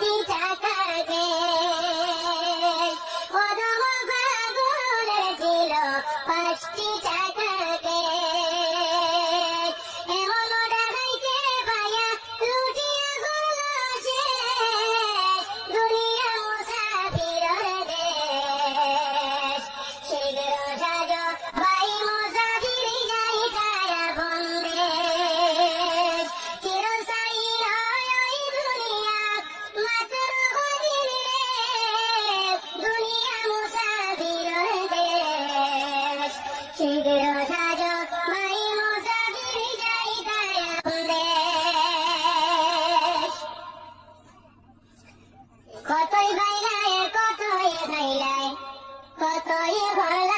পাখি ডাকা গে শীঘ্র সাজো বাড়ি মুসাফির যাই কতই বাইলায় কতই বাইলায় কতই ভালা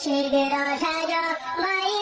শিরগেরা সাজা বাড়ি